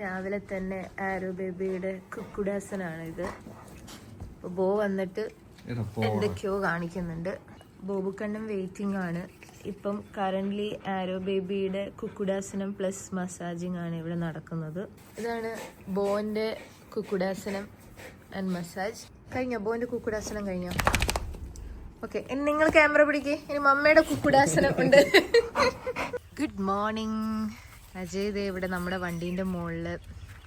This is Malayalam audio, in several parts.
രാവിലെ തന്നെ ആരോ ബേബിയുടെ കുക്കുഡാസനാണ് ഇത് ബോ വന്നിട്ട് എന്തൊക്കെയോ കാണിക്കുന്നുണ്ട്. ബോബുക്കണ്ണൻ വെയിറ്റിംഗ് ആണ് ഇപ്പം കറന്റ്ലി ആരോ ബേബിയുടെ കുക്കുഡാസനം പ്ലസ് മസാജിങ് ആണ് ഇവിടെ നടക്കുന്നത്. ഇതാണ് ബോന്റെ കുക്കുഡാസനം ആൻഡ് മസാജ് കഴിഞ്ഞോ? ബോന്റെ കുക്കുഡാസനം കഴിഞ്ഞോ? ഓക്കെ നിങ്ങൾ ക്യാമറ പിടിക്കേ. ഇനി മമ്മയുടെ കുക്കുഡാസനം ഉണ്ട്. ഗുഡ് മോർണിംഗ് അജയ് ദേ ഇവിടെ നമ്മുടെ വണ്ടീന്റെ മുകളിൽ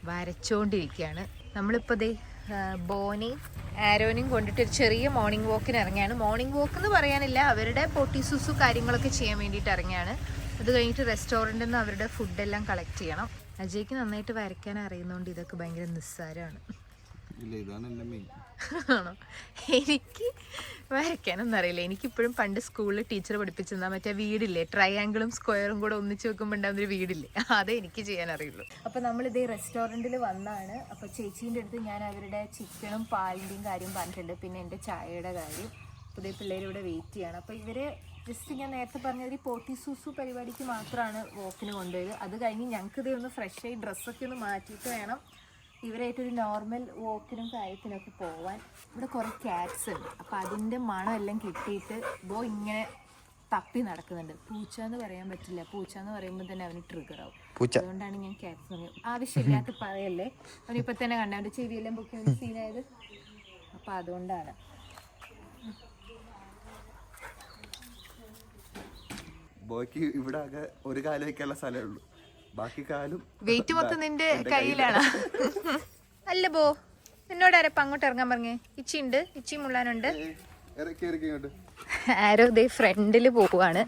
വരച്ചുകൊണ്ടിരിക്കുകയാണ് നമ്മളിപ്പോൾ ദേ ബോനി ബോനെയും ആരോനെയും കൊണ്ടിട്ട് ഒരു ചെറിയ മോർണിംഗ് വാക്കിന് ഇറങ്ങിയാണ് മോർണിംഗ് വാക്ക് എന്ന് പറയാനില്ല അവരുടെ പൊട്ടിസുസു കാര്യങ്ങളൊക്കെ ചെയ്യാൻ വേണ്ടിയിട്ട് ഇറങ്ങിയാണ് അത് കഴിഞ്ഞിട്ട് റെസ്റ്റോറന്റിൽ നിന്ന് അവരുടെ ഫുഡെല്ലാം കളക്ട് ചെയ്യണം. അജയ്ക്ക് നന്നായിട്ട് വരയ്ക്കാൻ അറിയുന്നതുകൊണ്ട് ഇതൊക്കെ ഭയങ്കര നിസ്സാരമാണ്. ആണോ? എനിക്ക് വരയ്ക്കാനൊന്നും അറിയില്ല എനിക്കിപ്പോഴും പണ്ട് സ്കൂളിൽ ടീച്ചർ പഠിപ്പിച്ചിരുന്ന മറ്റേ വീടില്ലേ? ട്രയാങ്കിളും സ്ക്വയറും കൂടെ ഒന്നിച്ച് വെക്കുമ്പോൾ ഉണ്ടാകുന്ന ഒരു വീടില്ലേ? അതേ എനിക്ക് ചെയ്യാൻ അറിയുള്ളൂ അപ്പോൾ ഇതേ റെസ്റ്റോറന്റിൽ വന്നാണ്. അപ്പോൾ ചേച്ചീന്റെ അടുത്ത് ഞാൻ അവരുടെ ചിക്കനും പാലിന്റെയും കാര്യം പറഞ്ഞിട്ടുണ്ട്. പിന്നെ എന്റെ ചായയുടെ കാര്യം. പുതിയ പിള്ളേരിവിടെ വെയിറ്റ് ചെയ്യണം. അപ്പോൾ ഇവർ ജസ്റ്റ് ഞാൻ നേരത്തെ പറഞ്ഞ ഒരു പോട്ടി സൂസു പരിപാടിക്ക് മാത്രമാണ് വോക്കിന് കൊണ്ടുപോയത്. അത് കഴിഞ്ഞ് ഞങ്ങൾക്ക് ഇതേ ഒന്ന് ഫ്രഷ് ആയി ഡ്രസ്സൊക്കെ ഒന്ന് മാറ്റിയിട്ട് വേണം. ഇവരായിട്ടൊരു നോർമൽ വോക്കിനും കാര്യത്തിനൊക്കെ പോവാൻ ഇവിടെ കുറേ ക്യാറ്റ്സ് ഉണ്ട്. അപ്പൊ അതിന്റെ മണം എല്ലാം കിട്ടിയിട്ട് ബോ ഇങ്ങനെ തപ്പി നടക്കുന്നുണ്ട്. പൂച്ച എന്ന് പറയാൻ പറ്റില്ല. പൂച്ച എന്ന് പറയുമ്പോൾ തന്നെ അവന് ട്രിഗർ ആവും. അതുകൊണ്ടാണ് ഞാൻ ക്യാറ്റ്സ് ആവശ്യമില്ലാത്ത പറയല്ലേ? അവനിപ്പോൾ തന്നെ കണ്ട അവന്റെ ചെവിയെല്ലാം പൊക്കി സീനായത് അപ്പം അതുകൊണ്ടാണ്. ബോയ്ക്ക് ഇവിടെ ആകെ ഒരു കാലം വെക്കാനുള്ള സ്ഥലമേ ഉള്ളൂ. ബാക്കി കാലും വെയിറ്റ് മൊത്തം നിന്റെ കയ്യിലാണ്? അല്ല ബോ എന്നോട് ആരപ്പം അങ്ങോട്ട് ഇറങ്ങാൻ പറഞ്ഞേ. ഇച്ചി ഉണ്ട് ഇച്ചി മുള്ളാനുണ്ട് ആരോ ദേ ഫ്രണ്ടിൽ പോവാണ്.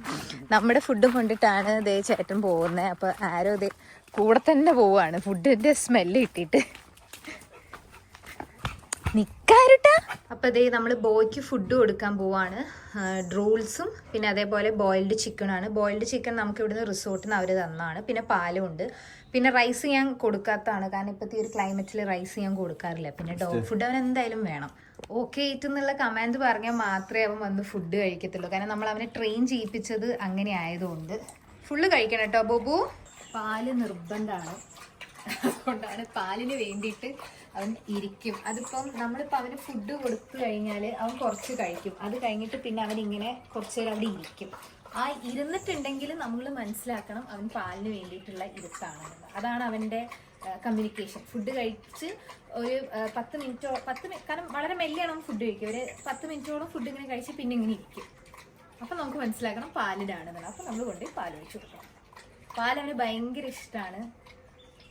നമ്മുടെ ഫുഡ് കൊണ്ടിട്ടാണ് ദേ ചേട്ടൻ പോകുന്നത് അപ്പൊ ആരോ ദേ കൂടെ തന്നെ പോവാണ്. ഫുഡിന്റെ സ്മെല്ല് കിട്ടിയിട്ട് നിക്കാരുട്ടാ. അപ്പൊ ഇതേ നമ്മൾ ബോയ്ക്ക് ഫുഡ് കൊടുക്കാൻ പോവാണ്. ഡ്രൂൾസും പിന്നെ അതേപോലെ ബോയിൽഡ് ചിക്കനാണ് ബോയിൽഡ് ചിക്കൻ നമുക്ക് ഇവിടുന്ന് റിസോർട്ടിൽ നിന്ന് അവർ തന്നാണ്. പിന്നെ പാലും ഉണ്ട്. പിന്നെ റൈസ് ഞാൻ കൊടുക്കാത്തതാണ്. കാരണം ഇപ്പോഴത്തെ ഈ ഒരു ക്ലൈമറ്റിൽ റൈസ് ഞാൻ കൊടുക്കാറില്ല. പിന്നെ ഡോഗ് ഫുഡ് അവൻ എന്തായാലും വേണം. ഓക്കെ എന്നുള്ള കമാൻഡ് പറഞ്ഞാൽ മാത്രമേ അവൻ വന്ന് ഫുഡ് കഴിക്കത്തുള്ളൂ. കാരണം നമ്മൾ അവനെ ട്രെയിൻ ചെയ്യിപ്പിച്ചത് അങ്ങനെ ആയതുകൊണ്ട്. ഫുള്ള് കഴിക്കണം കേട്ടോ ബോബു. പാൽ നിർബന്ധമാണ് അതുകൊണ്ടാണ് പാലിന് വേണ്ടിയിട്ട് അവൻ ഇരിക്കും. അതിപ്പം നമ്മളിപ്പോൾ അവന് ഫുഡ് കൊടുത്തു കഴിഞ്ഞാൽ അവൻ കുറച്ച് കഴിക്കും. അത് കഴിഞ്ഞിട്ട് പിന്നെ അവൻ ഇങ്ങനെ കുറച്ച് നേരം അവിടെ ഇരിക്കും. ആ ഇരുന്നിട്ടുണ്ടെങ്കിൽ നമ്മൾ മനസ്സിലാക്കണം അവൻ പാലിന് വേണ്ടിയിട്ടുള്ള ഇരുത്താണെന്ന്. അതാണ് അവന്റെ കമ്മ്യൂണിക്കേഷൻ ഫുഡ് കഴിച്ച് ഒരു പത്ത് മിനിറ്റോ പത്ത് കാരണം വളരെ മെല്ലെയാണ് ഫുഡ് കഴിക്കുക. ഒരു പത്ത് മിനിറ്റോളം ഫുഡ് ഇങ്ങനെ കഴിച്ച് പിന്നെ ഇങ്ങനെ ഇരിക്കും. അപ്പം നമുക്ക് മനസ്സിലാക്കണം പാലിനാണെന്നുള്ളത്. അപ്പം നമ്മൾ കൊണ്ടുപോയി പാൽ ഒഴിച്ചു കൊടുക്കണം. പാൽ അവന് ഭയങ്കര ഇഷ്ടമാണ്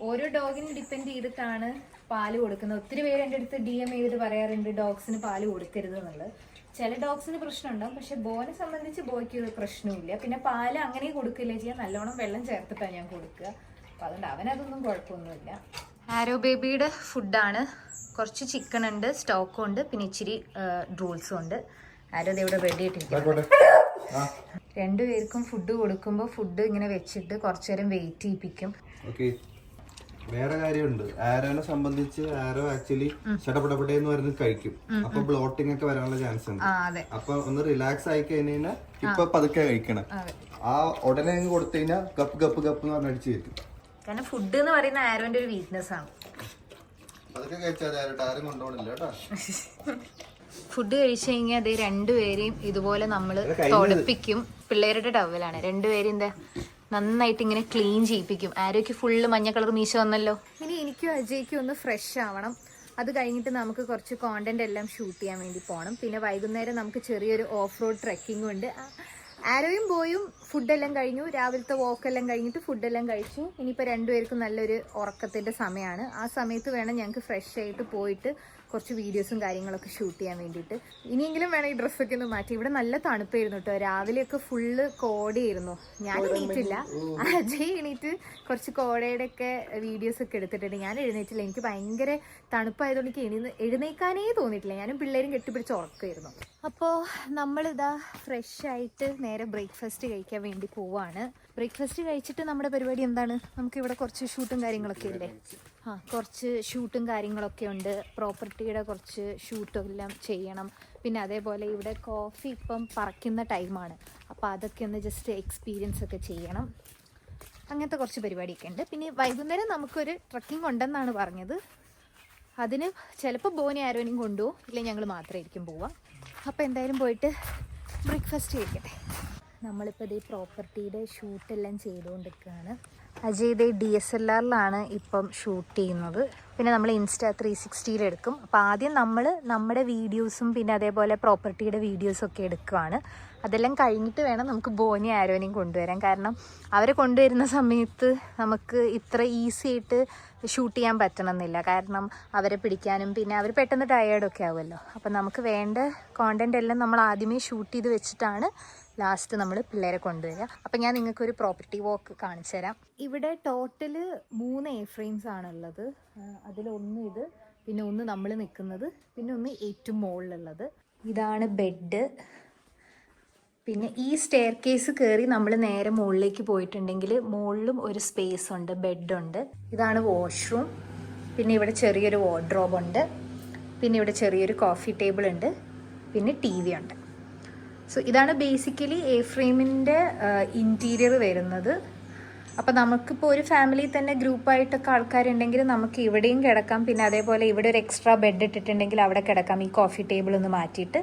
ഓരോ ഡോഗിനും ഡിപ്പെൻഡ് ചെയ്തിട്ടാണ് പാൽ കൊടുക്കുന്നത്. ഒത്തിരി പേര് എന്റെ അടുത്ത് ഡി എം ചെയ്തിട്ട് പറയാറുണ്ട് ഡോഗ്സിന് പാൽ കൊടുക്കരുത് എന്നുള്ളത്. ചില ഡോഗ്സിന് പ്രശ്നമുണ്ടാവും. പക്ഷെ ബോനെ സംബന്ധിച്ച് ബോയ്ക്ക് ഒരു പ്രശ്നവുമില്ല. പിന്നെ പാൽ അങ്ങനെ കൊടുക്കില്ല ചെയ്യാൻ നല്ലോണം വെള്ളം ചേർത്തിട്ടാണ് ഞാൻ കൊടുക്കുക. അപ്പം അതുകൊണ്ട് അവനതൊന്നും കുഴപ്പമൊന്നുമില്ല. ആരോ ബേബിയുടെ ഫുഡാണ്. കുറച്ച് ചിക്കൻ ഉണ്ട് സ്റ്റോക്കും ഉണ്ട് പിന്നെ ഇച്ചിരി ഡ്രൂൾസും ഉണ്ട്. ആരോ ദേ ഇവിടെ റെഡി ആയിട്ടിരിക്കും രണ്ടുപേർക്കും ഫുഡ് കൊടുക്കുമ്പോൾ ഫുഡ് ഇങ്ങനെ വെച്ചിട്ട് കുറച്ചു നേരം വെയിറ്റ് ചെയ്യിപ്പിക്കും. ഓക്കെ വേറെ കാര്യമുണ്ട്. ആരോനെ സംബന്ധിച്ച് ആരോ ആക്ച്വലി ചടപടപടേ എന്ന് പറഞ്ഞ് കഴിക്കും. അപ്പൊ ബ്ലോട്ടിംഗ് ഒക്കെ വരാനുള്ള ചാൻസ് ഉണ്ട്. അപ്പൊ ഒന്ന് റിലാക്സ് ആയി കഴിഞ്ഞാൽ ഇപ്പൊ പതുക്കെ കഴിക്കണം. ആ ഉടനെ അങ്ങ് കൊടുത്തു കഴിഞ്ഞാൽ ഗപ്പ് ഗപ്പ് ഗപ്പ് എന്ന് പറഞ്ഞ അടിച്ചു കയറ്റും. കാരണം ഫുഡ് എന്ന് പറയുന്ന ആരോന്റെ ഒരു വീക്ക്നെസ് ആണ്. അതൊക്കെ കഴിച്ചാൽ ആരും കൊണ്ടുപോകണില്ല കേട്ടോ. ഫുഡ് കഴിച്ചു കഴിഞ്ഞാൽ അത് രണ്ടുപേരെയും ഇതുപോലെ നമ്മൾ തോളിപ്പിക്കും പിള്ളേരുടെ ടവലാണ്. രണ്ടുപേരും എന്താ? നന്നായിട്ട് ഇങ്ങനെ ക്ലീൻ ചെയ്യിപ്പിക്കും. ആരോയ്ക്ക് ഫുള്ള് മഞ്ഞ കളർ മീശ വന്നല്ലോ. ഇനി എനിക്കും അജയ്ക്കും ഒന്ന് ഫ്രഷ് ആവണം. അത് കഴിഞ്ഞിട്ട് നമുക്ക് കുറച്ച് കോണ്ടന്റ് എല്ലാം ഷൂട്ട് ചെയ്യാൻ വേണ്ടി പോകണം പിന്നെ വൈകുന്നേരം നമുക്ക് ചെറിയൊരു ഓഫ് റോഡ് ട്രക്കിംഗ് ഉണ്ട്. ആരോയും പോയും ഫുഡെല്ലാം കഴിഞ്ഞു. രാവിലത്തെ വോക്കെല്ലാം കഴിഞ്ഞിട്ട് ഫുഡെല്ലാം കഴിച്ചു. ഇനിയിപ്പോൾ രണ്ടുപേർക്കും നല്ലൊരു ഉറക്കത്തിന്റെ സമയമാണ് ആ സമയത്ത് വേണം ഞങ്ങൾക്ക് ഫ്രഷ് ആയിട്ട് പോയിട്ട് കുറച്ച് വീഡിയോസും കാര്യങ്ങളൊക്കെ ഷൂട്ട് ചെയ്യാൻ വേണ്ടിയിട്ട്. ഇനിയെങ്കിലും വേണം ഈ ഡ്രസ്സൊക്കെ ഒന്ന് മാറ്റി. ഇവിടെ നല്ല തണുപ്പായിരുന്നു കേട്ടോ രാവിലെയൊക്കെ ഫുള്ള് കോടയായിരുന്നു. ഞാൻ എണീറ്റില്ല. അജയ് എണീറ്റ് കുറച്ച് കോടയുടെ ഒക്കെ വീഡിയോസ് ഒക്കെ എടുത്തിട്ടുണ്ട്. ഞാൻ എഴുന്നേറ്റില്ല. എനിക്ക് ഭയങ്കര തണുപ്പായതുകൊണ്ട് എനിക്ക് എഴുന്ന എഴുന്നേക്കാനേ തോന്നിയിട്ടില്ല. ഞാനും പിള്ളേരും കെട്ടിപ്പിടിച്ച് ഉറക്കമായിരുന്നു അപ്പോൾ നമ്മളിതാ ഫ്രഷ് ആയിട്ട് നേരെ ബ്രേക്ക്ഫാസ്റ്റ് കഴിക്കാൻ വേണ്ടി പോവാണ്. ബ്രേക്ക്ഫാസ്റ്റ് കഴിച്ചിട്ട് നമ്മുടെ പരിപാടി എന്താണ്? നമുക്ക് ഇവിടെ കുറച്ച് ഷൂട്ടും കാര്യങ്ങളൊക്കെ ഇല്ലേ? ആ കുറച്ച് ഷൂട്ടും കാര്യങ്ങളൊക്കെ ഉണ്ട്. പ്രോപ്പർട്ടിയുടെ കുറച്ച് ഷൂട്ടും എല്ലാം ചെയ്യണം. പിന്നെ അതേപോലെ ഇവിടെ കോഫി ഇപ്പം പറക്കുന്ന ടൈമാണ് അപ്പോൾ അതൊക്കെ ഒന്ന് ജസ്റ്റ് എക്സ്പീരിയൻസ് ഒക്കെ ചെയ്യണം. അങ്ങനത്തെ കുറച്ച് പരിപാടിയൊക്കെ ഉണ്ട്. പിന്നെ വൈകുന്നേരം നമുക്കൊരു ട്രക്കിംഗ് ഉണ്ടെന്നാണ് പറഞ്ഞത്. അതിന് ചിലപ്പോൾ ബോനി ആരോനും കൊണ്ടുപോകും ഇല്ലെങ്കിൽ ഞങ്ങൾ മാത്രമായിരിക്കും പോവാം അപ്പോൾ എന്തായാലും പോയിട്ട് ബ്രേക്ക്ഫാസ്റ്റ് കഴിക്കട്ടെ. നമ്മളിപ്പോൾ ഇതേ പ്രോപ്പർട്ടിയുടെ ഷൂട്ടെല്ലാം ചെയ്തുകൊണ്ടിരിക്കുകയാണ്. അജയ് ഇതേ ഡി എസ് എൽ ആറിലാണ് ഇപ്പം ഷൂട്ട് ചെയ്യുന്നത്. പിന്നെ നമ്മൾ ഇൻസ്റ്റാ ത്രീ സിക്സ്റ്റിയിൽ എടുക്കും. അപ്പോൾ ആദ്യം നമ്മൾ നമ്മുടെ വീഡിയോസും പിന്നെ അതേപോലെ പ്രോപ്പർട്ടിയുടെ വീഡിയോസും ഒക്കെ എടുക്കുകയാണ്. അതെല്ലാം കഴിഞ്ഞിട്ട് വേണം നമുക്ക് ബോനി ആരോനെയും കൊണ്ടുവരാൻ. കാരണം അവരെ കൊണ്ടുവരുന്ന സമയത്ത് നമുക്ക് ഇത്ര ഈസി ആയിട്ട് ഷൂട്ട് ചെയ്യാൻ പറ്റണമെന്നില്ല. കാരണം അവരെ പിടിക്കാനും പിന്നെ അവർ പെട്ടെന്ന് ടയേർഡൊക്കെ ആവുമല്ലോ. അപ്പം നമുക്ക് വേണ്ട കോണ്ടന്റ് എല്ലാം നമ്മൾ ആദ്യമേ ഷൂട്ട് ചെയ്ത് വെച്ചിട്ടാണ് ലാസ്റ്റ് നമ്മൾ പിള്ളേരെ കൊണ്ടുവരിക. അപ്പം ഞാൻ നിങ്ങൾക്ക് ഒരു പ്രോപ്പർട്ടി വോക്ക് കാണിച്ചു തരാം. ഇവിടെ ടോട്ടൽ മൂന്ന് എ ഫ്രെയിംസ് ആണുള്ളത് അതിലൊന്ന് ഇത് പിന്നെ ഒന്ന് നമ്മൾ നിൽക്കുന്നത് പിന്നെ ഒന്ന് ഏറ്റവും മുകളിലുള്ളത് ഇതാണ് ബെഡ് പിന്നെ ഈ സ്റ്റെയർ കേസ് കയറി നമ്മൾ നേരെ മുകളിലേക്ക് പോയിട്ടുണ്ടെങ്കിൽ മുകളിലും ഒരു സ്പേസ് ഉണ്ട് ബെഡുണ്ട് ഇതാണ് വാഷ്റൂം പിന്നെ ഇവിടെ ചെറിയൊരു വാർഡ്രോബ് ഉണ്ട്. പിന്നെ ഇവിടെ ചെറിയൊരു കോഫി ടേബിൾ ഉണ്ട്. പിന്നെ ടി ഉണ്ട്. സോ ഇതാണ് ബേസിക്കലി എ ഫ്രെയിമിന്റെ ഇന്റീരിയർ വരുന്നത്. അപ്പോൾ നമുക്കിപ്പോൾ ഒരു ഫാമിലി തന്നെ ഗ്രൂപ്പായിട്ടൊക്കെ ആൾക്കാരുണ്ടെങ്കിൽ നമുക്ക് ഇവിടെയും കിടക്കാം. പിന്നെ അതേപോലെ ഇവിടെ ഒരു എക്സ്ട്രാ ബെഡ് ഇട്ടിട്ടുണ്ടെങ്കിൽ അവിടെ കിടക്കാം. ഈ കോഫി ടേബിൾ ഒന്ന് മാറ്റിയിട്ട്.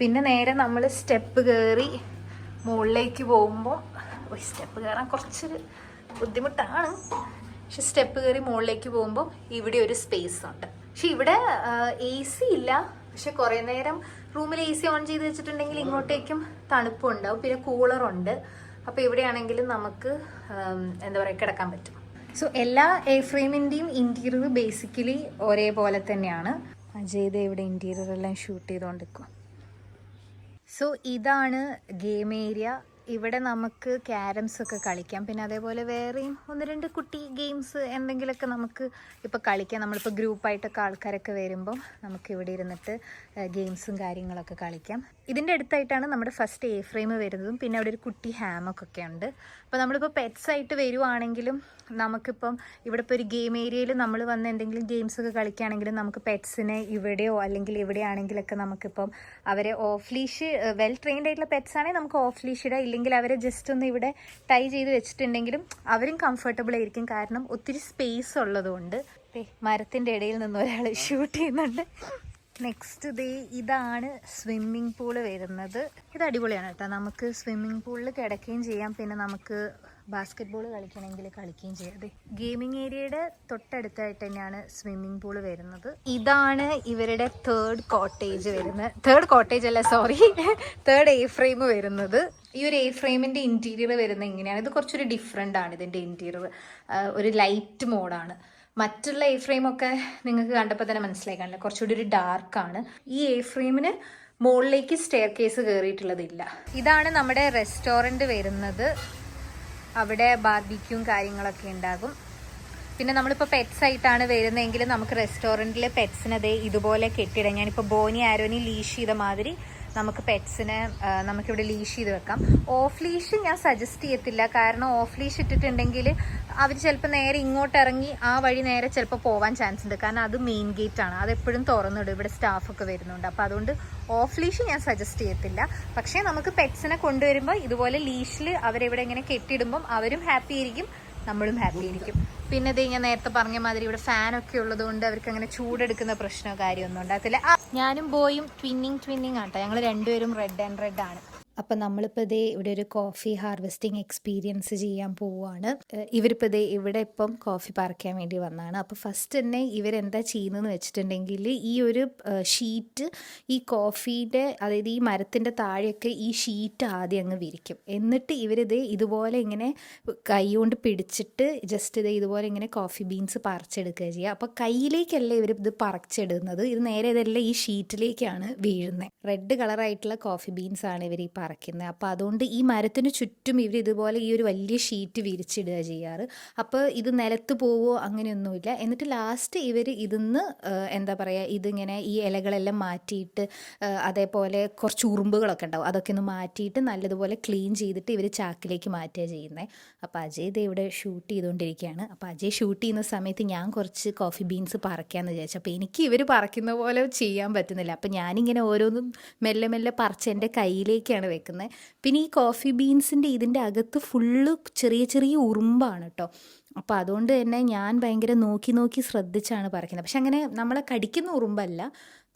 പിന്നെ നേരെ നമ്മൾ സ്റ്റെപ്പ് കയറി മുകളിലേക്ക് പോകുമ്പോൾ സ്റ്റെപ്പ് കയറാൻ കുറച്ചൊരു ബുദ്ധിമുട്ടാണ്. പക്ഷെ സ്റ്റെപ്പ് കയറി മുകളിലേക്ക് പോകുമ്പോൾ ഇവിടെ ഒരു സ്പേസ് ഉണ്ട്. പക്ഷെ ഇവിടെ എ സി ഇല്ല. പക്ഷെ കുറേ നേരം റൂമിൽ എ സി ഓൺ ചെയ്ത് വെച്ചിട്ടുണ്ടെങ്കിൽ ഇങ്ങോട്ടേക്കും തണുപ്പും ഉണ്ടാവും. പിന്നെ കൂളറുണ്ട് അപ്പോൾ ഇവിടെയാണെങ്കിലും നമുക്ക് എന്താ പറയുക കിടക്കാൻ പറ്റും. സോ എല്ലാ എ ഫ്രെയിമിന്റെയും ഇന്റീരിയർ ബേസിക്കലി ഒരേപോലെ തന്നെയാണ്. അജയ്ത ഇവിടെ ഇന്റീരിയർ എല്ലാം ഷൂട്ട് ചെയ്തുകൊണ്ടിരിക്കും സോ ഇതാണ് ഗെയിം ഏരിയ ഇവിടെ നമുക്ക് ക്യാരംസ് ഒക്കെ കളിക്കാം. പിന്നെ അതേപോലെ വേറെയും ഒന്ന് രണ്ട് കുട്ടി ഗെയിംസ് എന്തെങ്കിലുമൊക്കെ നമുക്ക് ഇപ്പോൾ കളിക്കാം. നമ്മളിപ്പോൾ ഗ്രൂപ്പായിട്ടൊക്കെ ആൾക്കാരൊക്കെ വരുമ്പം നമുക്ക് ഇവിടെ ഇരുന്നിട്ട് ഗെയിംസും കാര്യങ്ങളൊക്കെ കളിക്കാം. ഇതിന്റെ അടുത്തായിട്ടാണ് നമ്മുടെ ഫസ്റ്റ് എ ഫ്രെയിം വരുന്നതും. പിന്നെ അവിടെ ഒരു കുട്ടി ഹാമൊക്കെ ഉണ്ട്. അപ്പോൾ നമ്മളിപ്പോൾ പെറ്റ്സ് ആയിട്ട് വരുവാണെങ്കിലും നമുക്കിപ്പം ഇവിടെ ഇപ്പോൾ ഒരു ഗെയിം ഏരിയയിൽ നമ്മൾ വന്ന് എന്തെങ്കിലും ഗെയിംസ് ഒക്കെ കളിക്കുകയാണെങ്കിലും നമുക്ക് പെറ്റ്സിനെ ഇവിടെയോ അല്ലെങ്കിൽ എവിടെയാണെങ്കിലൊക്കെ നമുക്കിപ്പം അവരെ ഓഫ് ലീഷ് വെൽ ട്രെയിൻഡ് ആയിട്ടുള്ള പെറ്റ്സ് ആണെങ്കിൽ നമുക്ക് ഓഫ് ലീഷ് ഇടാം. ഇല്ലെങ്കിൽ അവരെ ജസ്റ്റ് ഒന്ന് ഇവിടെ ടൈ ചെയ്ത് വെച്ചിട്ടുണ്ടെങ്കിലും അവരും കംഫർട്ടബിൾ ആയിരിക്കും. കാരണം ഒത്തിരി സ്പേസ് ഉള്ളതുകൊണ്ട്. മരത്തിന്റെ ഇടയിൽ നിന്ന് ഒരാൾ ഷൂട്ട് ചെയ്യുന്നുണ്ട്. നെക്സ്റ്റ് ദേ ഇതാണ് സ്വിമ്മിംഗ് പൂൾ വരുന്നത്. ഇത് അടിപൊളിയാണ് കേട്ടോ. നമുക്ക് സ്വിമ്മിംഗ് പൂളിൽ കിടക്കുകയും ചെയ്യാം. പിന്നെ നമുക്ക് ബാസ്കറ്റ് ബോൾ കളിക്കണമെങ്കിൽ കളിക്കുകയും ചെയ്യാം. അതെ ഗെയിമിംഗ് ഏരിയയുടെ തൊട്ടടുത്തായിട്ട് തന്നെയാണ് സ്വിമ്മിംഗ് പൂൾ വരുന്നത്. ഇതാണ് ഇവരുടെ തേർഡ് കോട്ടേജ് വരുന്നത്. തേർഡ് കോട്ടേജ് അല്ല സോറി തേർഡ് എ ഫ്രെയിം വരുന്നത്. ഈ ഒരു എ ഫ്രെയിമിന്റെ ഇന്റീരിയർ വരുന്നത് എങ്ങനെയാണ്? ഇത് കുറച്ചൊരു ഡിഫറെന്റ് ആണ് ഇതിന്റെ ഇന്റീരിയർ ഒരു ലൈറ്റ് മോഡാണ് മറ്റുള്ള എ ഫ്രെയിം ഒക്കെ നിങ്ങൾക്ക് കണ്ടപ്പോൾ തന്നെ മനസ്സിലായി കാണില്ല കുറച്ചുകൂടി ഒരു ഡാർക്കാണ് ഈ എ ഫ്രെയിമിന് മുകളിലേക്ക് സ്റ്റെയർ കേസ് കയറിയിട്ടുള്ളതില്ല ഇതാണ് നമ്മുടെ റെസ്റ്റോറന്റ് വരുന്നത്. അവിടെ ബാർബിക്യൂം കാര്യങ്ങളൊക്കെ ഉണ്ടാകും. പിന്നെ നമ്മളിപ്പോൾ പെറ്റ്സ് ആയിട്ടാണ് വരുന്നതെങ്കിൽ നമുക്ക് റെസ്റ്റോറന്റിൽ പെറ്റ്സിനതേ ഇതുപോലെ കെട്ടിടാം. ഞാനിപ്പോൾ ബോനി ആരോനി ലീഷ് ചെയ്ത മാതിരി നമുക്ക് പെറ്റ്സിനെ നമുക്കിവിടെ ലീഷ് ചെയ്ത് വെക്കാം. ഓഫ് ലീഷ് ഞാൻ സജസ്റ്റ് ചെയ്യത്തില്ല. കാരണം ഓഫ് ലീഷ് ഇട്ടിട്ടുണ്ടെങ്കിൽ അവർ ചിലപ്പോൾ നേരെ ഇങ്ങോട്ട് ഇറങ്ങി ആ വഴി നേരെ ചിലപ്പോൾ പോകാൻ ചാൻസ് ഉണ്ട്. കാരണം അത് മെയിൻ ഗേറ്റ് ആണ്. അത് എപ്പോഴും തുറന്നിടും. ഇവിടെ സ്റ്റാഫൊക്കെ വരുന്നുണ്ട്. അപ്പോൾ അതുകൊണ്ട് ഓഫ് ലീഷ് ഞാൻ സജസ്റ്റ് ചെയ്യത്തില്ല. പക്ഷേ നമുക്ക് പെറ്റ്സിനെ കൊണ്ടുവരുമ്പോൾ ഇതുപോലെ ലീഷിൽ അവരെവിടെ ഇങ്ങനെ കെട്ടിയിടുമ്പം അവരും ഹാപ്പി ആയിരിക്കും. നമ്മളും ഹാപ്പി ആയിരിക്കും. പിന്നെ ഇത് ഞാൻ നേരത്തെ പറഞ്ഞ മാതിരി ഇവിടെ ഫാനൊക്കെ ഉള്ളത് കൊണ്ട് അവർക്ക് അങ്ങനെ ചൂടെടുക്കുന്ന പ്രശ്നമോ കാര്യമൊന്നും ഉണ്ടാകത്തില്ല. ഞാനും ബോയും ട്വിന്നിങ് ട്വിന്നിങ് ആട്ടോ. ഞങ്ങൾ രണ്ടുപേരും റെഡ് ആൻഡ് റെഡ് ആണ്. അപ്പം നമ്മളിപ്പോൾ ഇതേ ഇവിടെ ഒരു കോഫി ഹാർവെസ്റ്റിംഗ് എക്സ്പീരിയൻസ് ചെയ്യാൻ പോവുകയാണ് ഇവരിപ്പോൾ ഇതേ ഇവിടെ ഇപ്പം കോഫി പറിക്കാൻ വേണ്ടി വന്നതാണ് അപ്പോൾ ഫസ്റ്റ് തന്നെ ഇവരെന്താ ചെയ്യുന്നതെന്ന് വെച്ചിട്ടുണ്ടെങ്കിൽ ഈ ഒരു ഷീറ്റ് ഈ കോഫീന്റെ അതായത് ഈ മരത്തിന്റെ താഴെയൊക്കെ ഈ ഷീറ്റ് ആദ്യം അങ്ങ് വിരിക്കും. എന്നിട്ട് ഇവരിത് ഇതുപോലെ ഇങ്ങനെ കൈ കൊണ്ട് പിടിച്ചിട്ട് ജസ്റ്റ് ഇത് ഇതുപോലെ ഇങ്ങനെ കോഫി ബീൻസ് പറിച്ചെടുക്കുക ചെയ്യുക അപ്പോൾ കയ്യിലേക്കല്ല ഇവർ ഇത് പറിച്ചെടുക്കുന്നത്? ഇത് നേരെ ഇതെല്ലാം ഈ ഷീറ്റിലേക്കാണ് വീഴുന്നത് റെഡ് കളറായിട്ടുള്ള കോഫി ബീൻസ് ആണ് ഇവർ ഈ പറിക്കുന്നത് അപ്പോൾ അതുകൊണ്ട് ഈ മരത്തിന് ചുറ്റും ഇവർ ഇതുപോലെ ഈ ഒരു വലിയ ഷീറ്റ് വിരിച്ചിടുക ചെയ്യാറ്. അപ്പോൾ ഇത് നിലത്ത് പോവോ അങ്ങനെയൊന്നുമില്ല. എന്നിട്ട് ലാസ്റ്റ് ഇവർ ഇതിന്ന് എന്താ പറയുക ഇതിങ്ങനെ ഈ ഇലകളെല്ലാം മാറ്റിയിട്ട് അതേപോലെ കുറച്ച് ഉറുമ്പുകളൊക്കെ ഉണ്ടാവും. അതൊക്കെ ഒന്ന് മാറ്റിയിട്ട് നല്ലതുപോലെ ക്ലീൻ ചെയ്തിട്ട് ഇവർ ചാക്കിലേക്ക് മാറ്റുക ചെയ്യുന്നത് അപ്പോൾ അജയ് ഇത് ഇവിടെ ഷൂട്ട് ചെയ്തുകൊണ്ടിരിക്കുകയാണ്. അപ്പോൾ അജയ് ഷൂട്ട് ചെയ്യുന്ന സമയത്ത് ഞാൻ കുറച്ച് കോഫി ബീൻസ് പറിക്കാമെന്ന് വിചാരിച്ചു. അപ്പോൾ എനിക്ക് ഇവർ പറിക്കുന്ന പോലെ ചെയ്യാൻ പറ്റുന്നില്ല. അപ്പോൾ ഞാനിങ്ങനെ ഓരോന്നും മെല്ലെ മെല്ലെ പറിച്ച് എന്റെ കയ്യിലേക്കാണ് വെക്കുന്നത് പിന്നെ ഈ കോഫി ബീൻസിന്റെ ഇതിന്റെ അകത്ത് ഫുള്ള് ചെറിയ ചെറിയ ഉറുമ്പാണ് കേട്ടോ അപ്പോൾ അതുകൊണ്ട് തന്നെ ഞാൻ ഭയങ്കര നോക്കി നോക്കി ശ്രദ്ധിച്ചാണ് പറിക്കുന്നത്. പക്ഷെ അങ്ങനെ നമ്മളെ കടിക്കുന്ന ഉറുമ്പല്ല.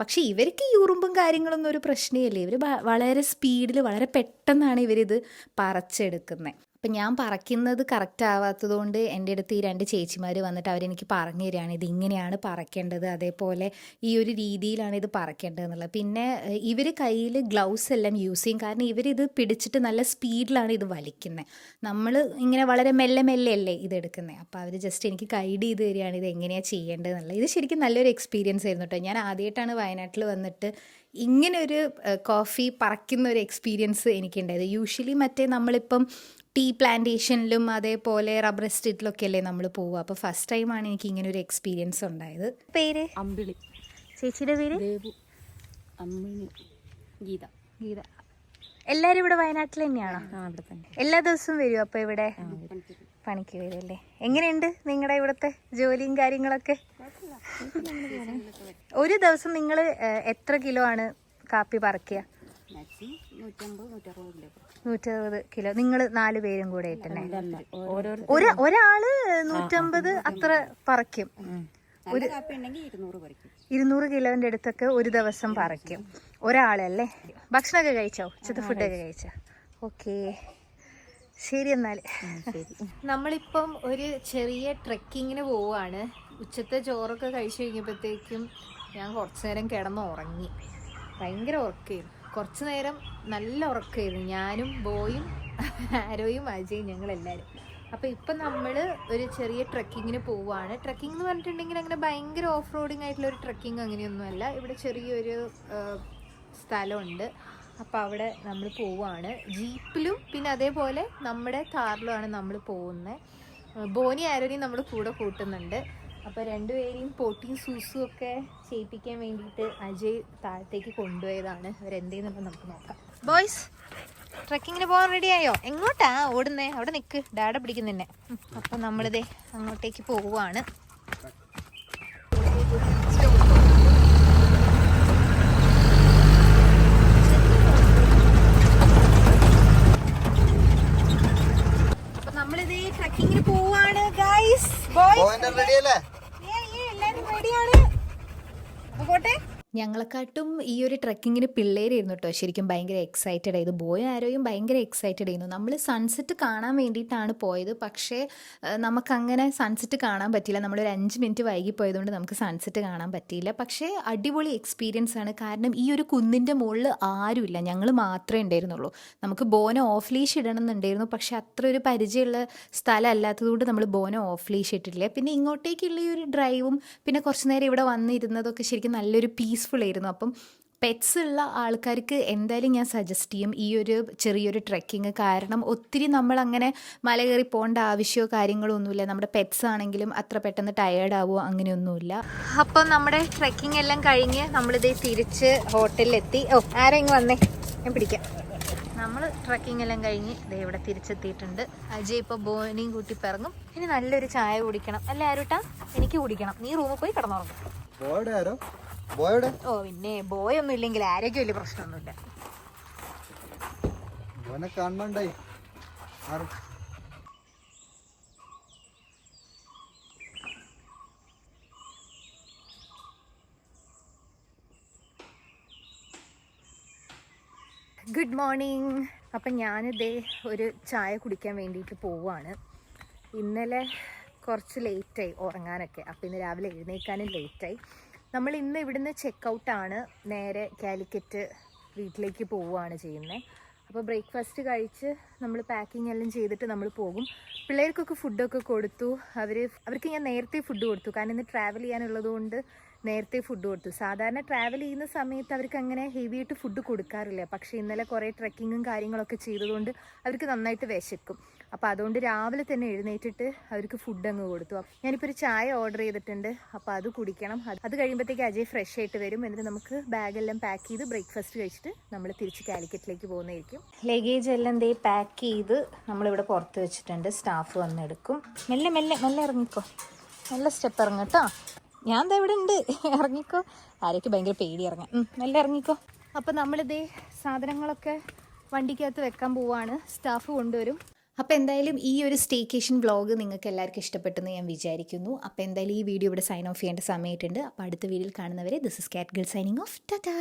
പക്ഷേ ഇവർക്ക് ഈ ഉറുമ്പും കാര്യങ്ങളൊന്നും ഒരു പ്രശ്നമില്ല. ഇവർ വളരെ സ്പീഡിൽ വളരെ പെട്ടെന്നാണ് ഇവരിത് പറിച്ചെടുക്കുന്നത് അപ്പം ഞാൻ പറക്കുന്നത് കറക്റ്റ് ആവാത്തത് കൊണ്ട് എന്റെ അടുത്ത് ഈ രണ്ട് ചേച്ചിമാർ വന്നിട്ട് അവരെനിക്ക് പറഞ്ഞു തരികയാണ് ഇത് ഇങ്ങനെയാണ് പറക്കേണ്ടത് അതേപോലെ ഈ ഒരു രീതിയിലാണ് ഇത് പറക്കേണ്ടത് എന്നുള്ളത് പിന്നെ ഇവർ കയ്യിൽ ഗ്ലൗസ് എല്ലാം യൂസ് ചെയ്യും. കാരണം ഇവരിത് പിടിച്ചിട്ട് നല്ല സ്പീഡിലാണ് ഇത് വലിക്കുന്നത് നമ്മൾ ഇങ്ങനെ വളരെ മെല്ലെ മെല്ലെ അല്ലേ ഇത് എടുക്കുന്നത് അപ്പോൾ അവർ ജസ്റ്റ് എനിക്ക് ഗൈഡ് ചെയ്ത് തരികയാണ് ഇത് എങ്ങനെയാണ് ചെയ്യേണ്ടതെന്നുള്ളത്. ഇത് ശരിക്കും നല്ലൊരു എക്സ്പീരിയൻസ് ആയിരുന്നു കേട്ടോ ഞാൻ ആദ്യമായിട്ടാണ് വയനാട്ടിൽ വന്നിട്ട് ഇങ്ങനെ ഒരു കോഫി പറക്കുന്ന ഒരു എക്സ്പീരിയൻസ് എനിക്കുണ്ടായത്. യൂഷ്വലി മറ്റേ നമ്മളിപ്പം ടീ പ്ലാന്റേഷനിലും അതേപോലെ റബ്ബർ എസ്റ്റേറ്റിലൊക്കെ അല്ലേ നമ്മൾ പോവുക അപ്പോൾ ഫസ്റ്റ് ടൈമാണ് എനിക്ക് ഇങ്ങനെ ഒരു എക്സ്പീരിയൻസ് ഉണ്ടായത്. പേര്? അമ്പിളി. ചേച്ചിയുടെ പേര്? ദേവു. അമ്മിണി. ഗീത. ഗീത. എല്ലാവരും ഇവിടെ വയനാട്ടിൽ തന്നെയാണോ? ആ അവിടെ തന്നെ. എല്ലാ ദിവസവും വരും അപ്പോൾ ഇവിടെ? പണിക്ക്. വരും അല്ലേ എങ്ങനെയുണ്ട് നിങ്ങളുടെ ഇവിടുത്തെ ജോലിയും കാര്യങ്ങളൊക്കെ? ഒരു ദിവസം നിങ്ങൾ എത്ര കിലോ ആണ് കാപ്പി പറിക്കുക? മാക്സിമം നൂറ്റമ്പത് നൂറ്ററുപത് കിലോ നൂറ്ററുപത് കിലോ. നിങ്ങൾ നാല് പേരും കൂടെ ആയിട്ടന്നെ ഒരു ഒരാൾ നൂറ്റമ്പത് അത്ര പറിക്കും. ഒരു ഇരുന്നൂറ് കിലോന്റെ അടുത്തൊക്കെ ഒരു ദിവസം പറിക്കും. ഒരാളല്ലേ? ഭക്ഷണമൊക്കെ കഴിച്ചോ? ഉച്ചത്തെ ഫുഡൊക്കെ കഴിച്ചോ. ഓക്കേ. ശരി എന്നാൽ നമ്മളിപ്പം ഒരു ചെറിയ ട്രെക്കിങ്ങിന് പോവാണ്. ഉച്ചത്തെ ചോറൊക്കെ കഴിച്ചു കഴിഞ്ഞപ്പോഴത്തേക്കും ഞാൻ കുറച്ചു നേരം കിടന്ന് ഉറങ്ങി. ഭയങ്കര ഉറക്കമായിരുന്നു കുറച്ചു നേരം നല്ല ഉറക്കമായിരുന്നു. ഞാനും ബോയും ആരോയും അജയും ഞങ്ങളെല്ലാവരും അപ്പോൾ ഇപ്പം നമ്മൾ ഒരു ചെറിയ ട്രക്കിങ്ങിന് പോവുകയാണ് ട്രക്കിംഗ് എന്ന് പറഞ്ഞിട്ടുണ്ടെങ്കിൽ അങ്ങനെ ഭയങ്കര ഓഫ് റോഡിങ് ആയിട്ടുള്ള ഒരു ട്രക്കിംഗ് അങ്ങനെയൊന്നുമല്ല. ഇവിടെ ചെറിയൊരു സ്ഥലമുണ്ട്. അപ്പോൾ അവിടെ നമ്മൾ പോവുകയാണ് ജീപ്പിലും പിന്നെ അതേപോലെ നമ്മുടെ കാറിലുമാണ് നമ്മൾ പോകുന്നത്. ബോനി ആരോനെയും നമ്മൾ കൂടെ കൂട്ടുന്നുണ്ട്. അപ്പോൾ രണ്ടുപേരെയും പോട്ടിയും സൂസും ഒക്കെ ചെയ്യിപ്പിക്കാൻ വേണ്ടിയിട്ട് അജയ് താഴത്തേക്ക് കൊണ്ടുപോയതാണ്. അവരെന്തേന്നുള്ളത് നമുക്ക് നോക്കാം. ബോയ്സ് ട്രക്കിങ്ങിന് പോകാൻ റെഡിയായോ എങ്ങോട്ടാ ഓടുന്നേ? അവിടെ നിൽക്ക് ഡാഡ പിടിക്കുന്നെ അപ്പം നമ്മളിതേ അങ്ങോട്ടേക്ക് പോവുകയാണ് അപ്പൊ നമ്മളിതേ ട്രക്കിങ്ങിന് പോവാണ് ഗൈസ് ബോയ്സ് റെഡിയല്ലേ എല്ലാരും റെഡിയാണ് അപ്പൊ പോട്ടെ ഞങ്ങളെക്കാട്ടും ഈ ഒരു ട്രക്കിങ്ങിന് പിള്ളേരായിരുന്നു കേട്ടോ ശരിക്കും ഭയങ്കര എക്സൈറ്റഡ് ആയത് ബോയ് ആരോയും ഭയങ്കര എക്സൈറ്റഡ് ആയിരുന്നു. നമ്മൾ സൺസെറ്റ് കാണാൻ വേണ്ടിയിട്ടാണ് പോയത്. പക്ഷേ നമുക്കങ്ങനെ സൺസെറ്റ് കാണാൻ പറ്റിയില്ല. നമ്മളൊരു അഞ്ച് മിനിറ്റ് വൈകി പോയതുകൊണ്ട് നമുക്ക് സൺസെറ്റ് കാണാൻ പറ്റിയില്ല. പക്ഷേ അടിപൊളി എക്സ്പീരിയൻസ് ആണ്. കാരണം ഈ ഒരു കുന്നിന്റെ മുകളിൽ ആരുമില്ല. ഞങ്ങൾ മാത്രമേ ഉണ്ടായിരുന്നുള്ളൂ. നമുക്ക് ബോന ഓഫ് ലീഷ് ഇടണം എന്നുണ്ടായിരുന്നു പക്ഷെ അത്ര ഒരു പരിചയമുള്ള സ്ഥലം അല്ലാത്തതുകൊണ്ട് നമ്മൾ ബോന ഓഫ് ലീഷ് ഇട്ടിട്ടില്ല. പിന്നെ ഇങ്ങോട്ടേക്കുള്ള ഈ ഒരു ഡ്രൈവും പിന്നെ കുറച്ച് നേരം ഇവിടെ വന്നിരുന്നതൊക്കെ ശരിക്കും നല്ലൊരു പീസ്ഫുൾ ആയിരുന്നു. അപ്പം പെറ്റ്സ് ഉള്ള ആൾക്കാർക്ക് എന്തായാലും ഞാൻ സജസ്റ്റ് ചെയ്യും. ഈ ഒരു ചെറിയൊരു ട്രെക്കിങ് കാരണം ഒത്തിരി നമ്മൾ അങ്ങനെ മല കയറി പോകേണ്ട ആവശ്യമോ കാര്യങ്ങളോ ഒന്നുമില്ല. നമ്മുടെ പെറ്റ്സ് ആണെങ്കിലും അത്ര പെട്ടെന്ന് ടയേർഡ് ആവുമോ അങ്ങനെയൊന്നുമില്ല. അപ്പം നമ്മുടെ ട്രെക്കിംഗ് എല്ലാം കഴിഞ്ഞ് നമ്മളിതേ തിരിച്ച് ഹോട്ടലിലെത്തി ഓ ആരെങ്കിലും വന്നേ? ഞാൻ പിടിക്കാം. നമ്മൾ ട്രക്കിംഗ് എല്ലാം കഴിഞ്ഞ് ഇതേ ഇവിടെ തിരിച്ചെത്തിയിട്ടുണ്ട്. അജയ് ഇപ്പോൾ ബോനിയും കൂട്ടി പിറങ്ങും. ഇനി നല്ലൊരു ചായ കുടിക്കണം. അല്ലേ ആരുട്ടാ എനിക്ക് കുടിക്കണം. നീ റൂമിൽ പോയി കിടന്നുറങ്ങും. ബോയുടെ? ഓ പിന്നെ ബോയ് ഒന്നും ഇല്ലെങ്കിൽ ആരോഗ്യം വലിയ പ്രശ്നമൊന്നുമില്ല ബോനെ കാണണ്ടായി ഗുഡ് മോർണിംഗ് അപ്പം ഞാനിതേ ഒരു ചായ കുടിക്കാൻ വേണ്ടിയിട്ട് പോവുകയാണ് ഇന്നലെ കുറച്ച് ലേറ്റായി ഉറങ്ങാനൊക്കെ. അപ്പം ഇന്ന് രാവിലെ എഴുന്നേൽക്കാനും ലേറ്റായി നമ്മൾ ഇന്ന് ഇവിടുന്ന് ചെക്കൗട്ടാണ് നേരെ കാലിക്കറ്റ് വീട്ടിലേക്ക് പോവുകയാണ് ചെയ്യുന്നത് അപ്പോൾ ബ്രേക്ക്ഫാസ്റ്റ് കഴിച്ച് നമ്മൾ പാക്കിംഗ് എല്ലാം ചെയ്തിട്ട് നമ്മൾ പോകും. പിള്ളേർക്കൊക്കെ ഫുഡൊക്കെ കൊടുത്തു. അവർ അവർക്ക് ഞാൻ നേരത്തെ ഫുഡ് കൊടുത്തു. കാരണം ഇന്ന് ട്രാവൽ ചെയ്യാനുള്ളതുകൊണ്ട് നേരത്തെ ഫുഡ് കൊടുത്തു. സാധാരണ ട്രാവൽ ചെയ്യുന്ന സമയത്ത് അവർക്ക് അങ്ങനെ ഹെവി ആയിട്ട് ഫുഡ് കൊടുക്കാറില്ല. പക്ഷേ ഇന്നലെ കുറേ ട്രക്കിങ്ങും കാര്യങ്ങളൊക്കെ ചെയ്തതുകൊണ്ട് അവർക്ക് നന്നായിട്ട് വിശക്കും. അപ്പോൾ അതുകൊണ്ട് രാവിലെ തന്നെ എഴുന്നേറ്റിട്ട് അവർക്ക് ഫുഡ് അങ്ങ് കൊടുത്തു. അപ്പ- ഞാനിപ്പോൾ ഒരു ചായ ഓർഡർ ചെയ്തിട്ടുണ്ട്. അപ്പോൾ അത് കുടിക്കണം. അത് കഴിയുമ്പോഴത്തേക്ക് അജയ് ഫ്രഷ് ആയിട്ട് വരും. എന്നിട്ട് നമുക്ക് ബാഗെല്ലാം പാക്ക് ചെയ്ത് ബ്രേക്ക്ഫാസ്റ്റ് കഴിച്ചിട്ട് നമ്മൾ തിരിച്ച് കാലിക്കറ്റിലേക്ക് പോകുന്നതായിരിക്കും. ലഗേജ് എല്ലാം ദേ പാക്ക് ചെയ്ത് നമ്മളിവിടെ പുറത്ത് വെച്ചിട്ടുണ്ട്. സ്റ്റാഫ് വന്നെടുക്കും മെല്ലെ മെല്ലെ മെല്ലെ ഇറങ്ങിക്കോ. നല്ല സ്റ്റെപ്പ് ഇറങ്ങട്ടോ ഞാൻ ദാ ഇവിടെ ഉണ്ട്. ഇറങ്ങിക്കോ. ആരൊക്കെ ഭയങ്കര പേടി ഇറങ്ങാം നല്ല മെല്ലെ ഇറങ്ങിക്കോ. അപ്പോൾ നമ്മളിതേ സാധനങ്ങളൊക്കെ വണ്ടിക്കകത്ത് വെക്കാൻ പോവാണ്. സ്റ്റാഫ് കൊണ്ടുവരും. അപ്പോൾ എന്തായാലും ഈ ഒരു സ്റ്റേക്കേഷൻ വ്ളോഗ് നിങ്ങൾക്ക് എല്ലാവർക്കും ഇഷ്ടപ്പെട്ടെന്ന് ഞാൻ വിചാരിക്കുന്നു. അപ്പോൾ എന്തായാലും ഈ വീഡിയോ ഇവിടെ സൈൻ ഓഫ് ചെയ്യേണ്ട സമയമായിട്ടുണ്ട്. അപ്പോൾ അടുത്ത വീഡിയോയിൽ കാണുന്നവരെ this is cat girl signing off tata